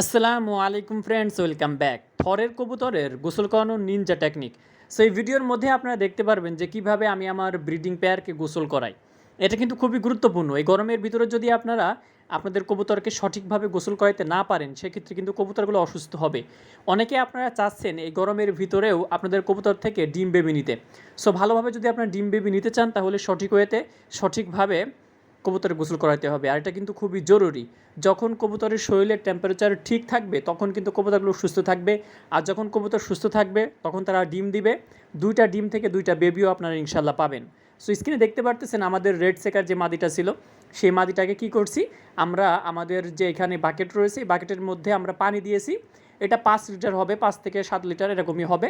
আসসালামু আলাইকুম friends welcome back থরের কবুতরের গোসল করানোর নিনজা টেকনিক সো এই ভিডিওর মধ্যে আপনারা দেখতে পারবেন যে কীভাবে আমি আমার ব্রিডিং পেয়ারকে গোসল করাই। এটা কিন্তু খুবই গুরুত্বপূর্ণ। এই গরমের ভিতরে যদি আপনারা আপনাদের কবুতরকে সঠিকভাবে গোসল করাইতে না পারেন, সেক্ষেত্রে কিন্তু কবুতরগুলো অসুস্থ হবে। অনেকে আপনারা চাচ্ছেন এই গরমের ভিতরেও আপনাদের কবুতর থেকে ডিম বেবি নিতে। সো ভালোভাবে যদি আপনারা ডিম বেবি নিতে চান, তাহলে সঠিক ওয়েতে সঠিকভাবে কবুতরের গোসল করাতে হবে। আর এটা কিন্তু খুবই জরুরি। যখন কবুতরের শরীরের টেম্পারেচার ঠিক থাকবে, তখন কিন্তু কবুতরগুলো সুস্থ থাকবে। আর যখন কবুতর সুস্থ থাকবে, তখন তারা ডিম দিবে। দুইটা ডিম থেকে দুইটা বেবিও আপনারা ইনশাল্লাহ পাবেন। সো স্ক্রিনে দেখতে পারতেছেন আমাদের রেড সেকার যে মাদিটা ছিল, সেই মাদিটাকে কি করছি? আমরা আমাদের যে এখানে বাকেট রয়েছে বাকেটের মধ্যে আমরা পানি দিয়েছি। এটা পাঁচ লিটার হবে, পাঁচ থেকে সাত লিটার এরকমই হবে।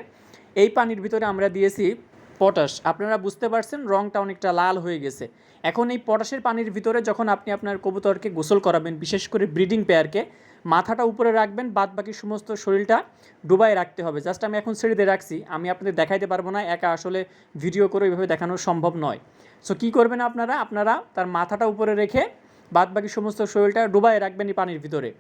এই পানির ভিতরে আমরা দিয়েছি পটাশ। আপনারা বুঝতে পারছেন, রংটা অনেকটা লাল হয়ে গেছে। এখন এই পটাশের পানির ভিতরে যখন আপনি আপনার কবুতরকে গোসল করাবেন, বিশেষ করে ব্রিডিং পেয়ারকে, মাথাটা উপরে রাখবেন বাদ বাকি সমস্ত শরীরটা ডুবাই রাখতে হবে। জাস্ট আমি এখন ছেড়ে দিয়ে রাখছি, আমি আপনাদের দেখাইতে পারব না, একা আসলে ভিডিও করে ওইভাবে দেখানো সম্ভব নয়। সো কী করবেন আপনারা? আপনারা তার মাথাটা উপরে রেখে বাদ বাকি সমস্ত শরীরটা ডুবাই রাখবেন এই পানির ভিতরে।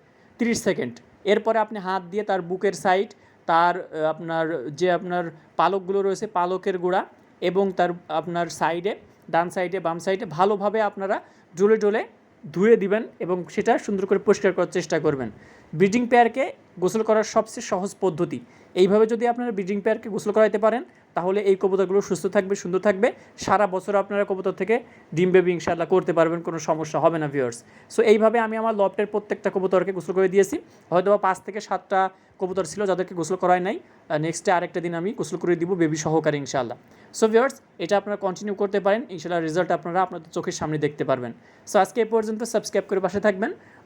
30 সেকেন্ড। এরপরে আপনি হাত দিয়ে তার বুকের সাইড তার আপনার যে আপনার পালকগুলো রয়েছে, পালকের গোড়া এবং তার আপনার সাইডে, ডান সাইডে, বাম সাইডে ভালোভাবে আপনারা ডলে ডলে ধুয়ে দিবেন এবং সেটা সুন্দর করে পরিষ্কার করার চেষ্টা করবেন। ব্রিডিং পেয়ারকে গোসল করার সবচেয়ে সহজ পদ্ধতি। এইভাবে যদি আপনারা ব্রিডিং পেয়ারকে গোসল করাইতে পারেন, তাহলে এই কবুতরগুলো সুস্থ থাকবে, সুন্দর থাকবে। সারা বছর আপনারা কবুতর থেকে ডিম বেবি ইনশাল্লাহ করতে পারবেন, কোনো সমস্যা হবে না ভিউয়ার্স সো এইভাবে আমি আমার লফটের প্রত্যেকটা কবুতরকে গোসল করে দিয়েছি। হয়তো বা পাঁচ থেকে সাতটা কবুতর ছিল যাদেরকে গোসল করাই নাই। নেক্সটে আরেকটা দিন আমি গোসল করে দিব বেবি সহকারে ইনশাল্লাহ সো ভিউয়ার্স এটা আপনারা কন্টিনিউ করতে পারেন। ইনশাল্লাহ রেজাল্ট আপনারা আপনাদের চোখের সামনে দেখতে পারবেন। সো আজকে এ পর্যন্ত সাবস্ক্রাইব করে পাশে থাকবেন।